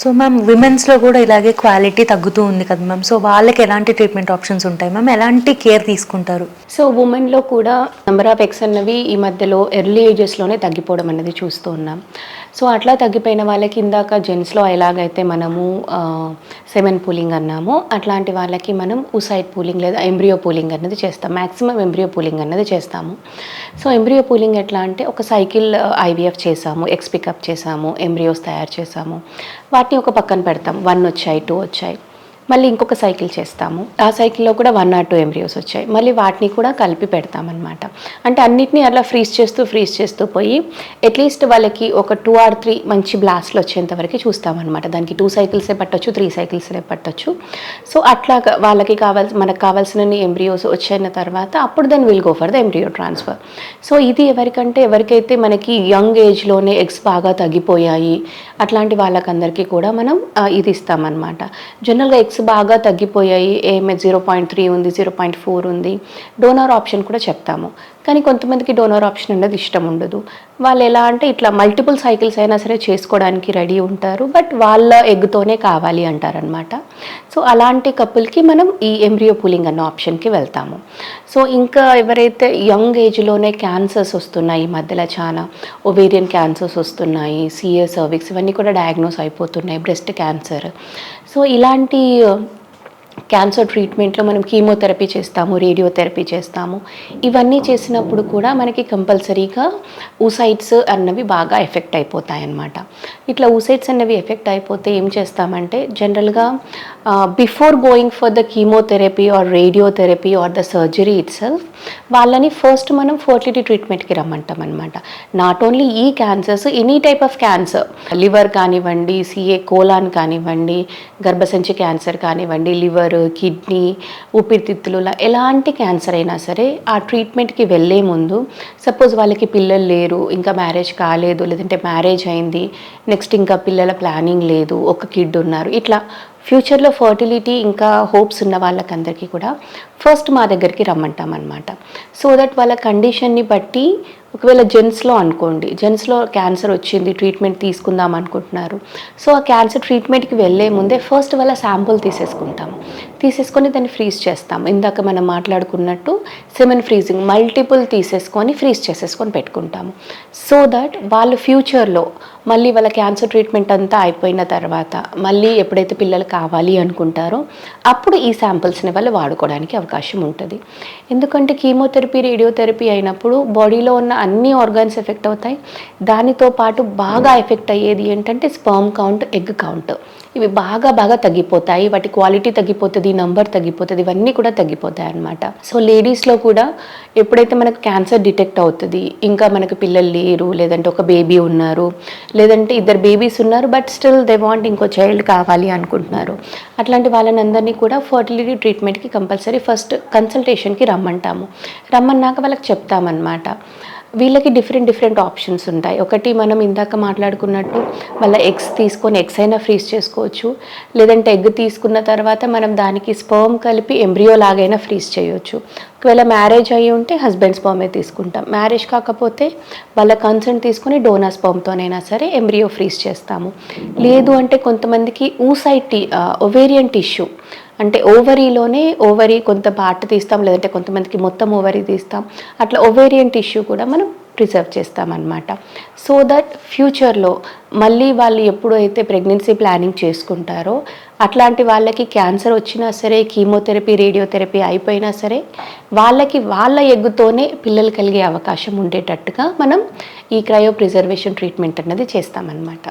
So ma'am విమెన్స్లో కూడా ఇలాగే quality తగ్గుతూ ఉంది కదా మ్యామ్ సో వాళ్ళకి ఎలాంటి ట్రీట్మెంట్ ఆప్షన్స్ ఉంటాయి? మ్యామ్ ఎలాంటి కేర్ తీసుకుంటారు? సో ఉమెన్లో కూడా నెంబర్ ఆఫ్ ఎక్స్ అన్నవి ఈ మధ్యలో ఎర్లీ ఏజెస్లోనే తగ్గిపోవడం అనేది చూస్తూ ఉన్నాం. సో అట్లా తగ్గిపోయిన వాళ్ళకి ఇందాక జెంట్స్లో ఎలాగైతే మనము సెమెన్ పూలింగ్ అన్నామో అట్లాంటి వాళ్ళకి మనం ఉసైడ్ పూలింగ్ లేదా ఎంబ్రియో పూలింగ్ అన్నది చేస్తాం. మ్యాక్సిమం ఎంబ్రియో పూలింగ్ అన్నది చేస్తాము. సో ఎంబ్రియో పూలింగ్ ఎట్లా అంటే ఒక సైకిల్ ఐవీఎఫ్ చేసాము ఎక్స్ పికప్ చేసాము ఎంబ్రియోస్ తయారు చేసాము. వాటిని ఒక పక్కన పెడతాం. వన్ వచ్చాయి టూ వచ్చాయి. మళ్ళీ ఇంకొక సైకిల్ చేస్తాము. ఆ సైకిల్లో కూడా వన్ ఆర్ టూ ఎంబ్రియోస్ వచ్చాయి. మళ్ళీ వాటిని కూడా కలిపి పెడతామన్నమాట. అంటే అన్నిటినీ అలా ఫ్రీజ్ చేస్తూ ఫ్రీజ్ చేస్తూ పోయి అట్లీస్ట్ వాళ్ళకి ఒక టూ ఆర్ త్రీ మంచి బ్లాస్ట్లు వచ్చేంత వరకు చూస్తామన్నమాట. దానికి టూ సైకిల్సే పట్టొచ్చు త్రీ సైకిల్సే పట్టొచ్చు. సో అట్లాగా వాళ్ళకి కావాల్సి మనకు కావాల్సిన ఎంబ్రియోస్ వచ్చిన తర్వాత అప్పుడు then will go for the embryo transfer so ఇది ఎవరికంటే ఎవరికైతే మనకి యంగ్ ఏజ్లోనే ఎగ్స్ బాగా తగ్గిపోయాయి అట్లాంటి వాళ్ళకందరికీ కూడా మనం ఇది ఇస్తామన్నమాట. జనరల్గా ఎగ్స్ బాగా తగ్గిపోయాయి. ఏమే జీరో పాయింట్ త్రీ ఉంది జీరో పాయింట్ ఫోర్ ఉంది. డోనర్ ఆప్షన్ కూడా చెప్తాము. కానీ కొంతమందికి డోనర్ ఆప్షన్ అనేది ఇష్టం ఉండదు. వాళ్ళు ఎలా అంటే ఇట్లా మల్టిపుల్ సైకిల్స్ అయినా సరే చేసుకోవడానికి రెడీ ఉంటారు బట్ వాళ్ళ ఎగ్తోనే కావాలి అంటారనమాట సో అలాంటి కపుల్కి మనం ఈ ఎంబ్రియో పూలింగ్ అన్న ఆప్షన్కి వెళ్తాము. సో ఇంకా ఎవరైతే యంగ్ ఏజ్లోనే క్యాన్సర్స్ వస్తున్నాయి ఈ మధ్యలో చాలా ఒవేరియన్ క్యాన్సర్స్ వస్తున్నాయి సిఏ సర్విక్స్ ఇవన్నీ కూడా డయాగ్నోస్ అయిపోతున్నాయి బ్రెస్ట్ క్యాన్సర్ సో ఇలాంటి క్యాన్సర్ ట్రీట్మెంట్లో మనం కీమోథెరపీ చేస్తాము రేడియోథెరపీ చేస్తాము. ఇవన్నీ చేసినప్పుడు కూడా మనకి కంపల్సరీగా ఊసైట్స్ అన్నవి బాగా ఎఫెక్ట్ అయిపోతాయి అన్నమాట ఇట్లా ఊసైట్స్ అన్నవి ఎఫెక్ట్ అయిపోతే ఏం చేస్తామంటే జనరల్గా before going for the chemotherapy or radiotherapy or the surgery itself వాళ్ళని ఫస్ట్ మనం ఫర్టిలిటీ ట్రీట్మెంట్కి రమ్మంటాం అనమాట నాట్ ఓన్లీ ఈ cancers any type of cancer. Liver కానివ్వండి సిఏ కోలాన్ కానివ్వండి గర్భసంచి క్యాన్సర్ కానివ్వండి లివర్ కిడ్నీ ఊపిరితిత్తులు ఎలాంటి క్యాన్సర్ అయినా సరే ఆ ట్రీట్మెంట్కి వెళ్ళే ముందు సపోజ్ వాళ్ళకి పిల్లలు లేరు ఇంకా మ్యారేజ్ కాలేదు లేదంటే మ్యారేజ్ అయింది నెక్స్ట్ ఇంకా పిల్లల ప్లానింగ్ లేదు ఒక కిడ్ ఉన్నారు ఇట్లా ఫ్యూచర్లో ఫర్టిలిటీ ఇంకా హోప్స్ ఉన్న వాళ్ళకందరికీ కూడా ఫస్ట్ మా దగ్గరికి రమ్మంటాం అనమాట సో దట్ వాళ్ళ కండిషన్ని బట్టి ఒకవేళ జెంట్స్లో అనుకోండి జెంట్స్లో క్యాన్సర్ వచ్చింది ట్రీట్మెంట్ తీసుకుందాం అనుకుంటున్నారు. సో ఆ క్యాన్సర్ ట్రీట్మెంట్కి వెళ్ళే ముందే ఫస్ట్ వాళ్ళ శాంపుల్ తీసేసుకుంటాం. తీసేసుకొని దాన్ని ఫ్రీజ్ చేస్తాం. ఇందాక మనం మాట్లాడుకున్నట్టు సెమెన్ ఫ్రీజింగ్ మల్టిపుల్ తీసేసుకొని ఫ్రీజ్ చేసేసుకొని పెట్టుకుంటాము సో దట్ వాళ్ళు ఫ్యూచర్లో మళ్ళీ వాళ్ళ క్యాన్సర్ ట్రీట్మెంట్ అంతా అయిపోయిన తర్వాత మళ్ళీ ఎప్పుడైతే పిల్లలు కావాలి అనుకుంటారో అప్పుడు ఈ శాంపిల్స్ని వాళ్ళు వాడుకోవడానికి అవకాశం ఉంటుంది. ఎందుకంటే కీమోథెరపీ రేడియోథెరపీ అయినప్పుడు బాడీలో ఉన్న అన్ని ఆర్గాన్స్ ఎఫెక్ట్ అవుతాయి. దానితో పాటు బాగా ఎఫెక్ట్ అయ్యేది ఏంటంటే స్పర్మ్ కౌంట్ ఎగ్ కౌంట్. ఇవి బాగా బాగా తగ్గిపోతాయి. వాటి క్వాలిటీ తగ్గిపోతుంది నంబర్ తగ్గిపోతుంది ఇవన్నీ కూడా తగ్గిపోతాయి అనమాట సో లేడీస్లో కూడా ఎప్పుడైతే మనకు క్యాన్సర్ డిటెక్ట్ అవుతుంది ఇంకా మనకు పిల్లలు లేరు లేదంటే ఒక బేబీ ఉన్నారు లేదంటే ఇద్దరు బేబీస్ ఉన్నారు బట్ స్టిల్ దే వాంట్ ఇంకో చైల్డ్ కావాలి అనుకుంటున్నారు. అట్లాంటి వాళ్ళని అందరినీ కూడా ఫర్టిలిటీ ట్రీట్మెంట్కి కంపల్సరీ ఫస్ట్ కన్సల్టేషన్కి రమ్మంటాము. రమ్మన్నాక వాళ్ళకి చెప్తామన్నమాట. వీళ్ళకి డిఫరెంట్ డిఫరెంట్ ఆప్షన్స్ ఉంటాయి. ఒకటి మనం ఇందాక మాట్లాడుకున్నట్టు వాళ్ళ ఎగ్స్ తీసుకొని ఎగ్స్ అయినా ఫ్రీజ్ చేసుకోవచ్చు. లేదంటే ఎగ్ తీసుకున్న తర్వాత మనం దానికి స్పర్మ్ కలిపి ఎంబ్రియో లాగైనా ఫ్రీజ్ చేయొచ్చు. ఒకవేళ మ్యారేజ్ అయ్యి ఉంటే హస్బెండ్ స్పర్మే తీసుకుంటాం. మ్యారేజ్ కాకపోతే వాళ్ళ కన్సర్న్ తీసుకొని డోనా స్పర్మ్తోనైనా సరే ఎంబ్రియో ఫ్రీజ్ చేస్తాము. లేదు అంటే కొంతమందికి ఊసైట్ ఒవేరియన్ టిష్యూ అంటే ఓవరీలోనే ఓవరీ కొంత పార్ట్ తీస్తాం లేదంటే కొంతమందికి మొత్తం ఓవరీ తీస్తాం. అట్లా ఓవేరియన్ టిష్యూ కూడా మనం ప్రిజర్వ్ చేస్తామన్నమాట. సో దట్ ఫ్యూచర్లో మళ్ళీ వాళ్ళు ఎప్పుడైతే ప్రెగ్నెన్సీ ప్లానింగ్ చేసుకుంటారో అట్లాంటి వాళ్ళకి క్యాన్సర్ వచ్చినా సరే కీమోథెరపీ రేడియోథెరపీ అయిపోయినా సరే వాళ్ళకి వాళ్ళ ఎగ్గుతోనే పిల్లలు కలిగే అవకాశం ఉండేటట్టుగా మనం ఈ క్రయో ప్రిజర్వేషన్ ట్రీట్మెంట్ అన్నది చేస్తామన్నమాట.